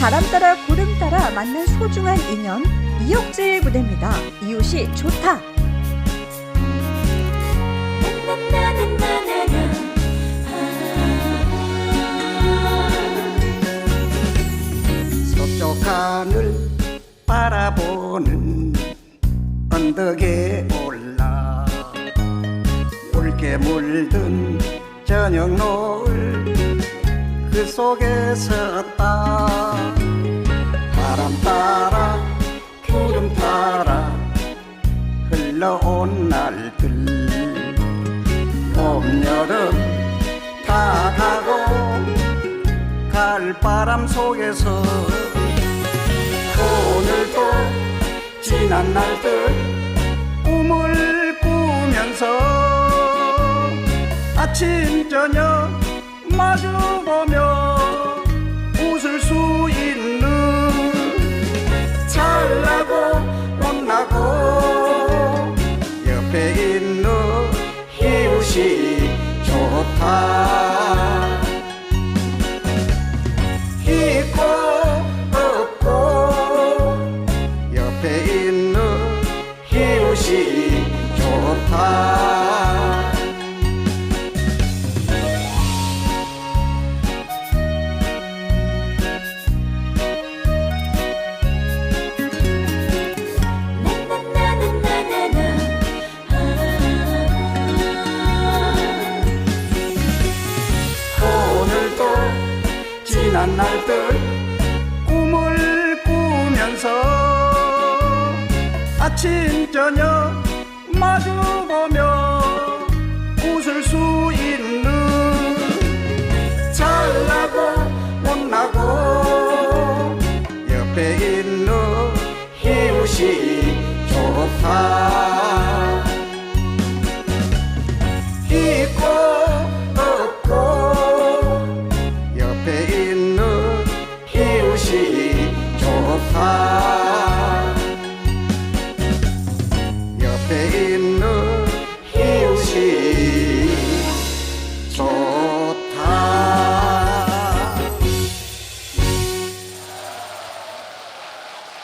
바람 따라 구름 따라 만난 소중한 인연 이혁재의 무대입니다. 이웃이 좋다. 서쪽 하늘 바라보는 언덕에 올라 붉게 물든 저녁 노을 그 속에 섰 흘러온 날들. 봄 여름 다 가고 갈바람 속에서 오늘도 지난 날들 꿈을 꾸면서 아침 저녁 마주 이웃이 좋다. 날들 꿈을 꾸면서 아침 저녁 마주보며 웃을 수 있는 잘나고 못나고 옆에 있는 이웃이 좋다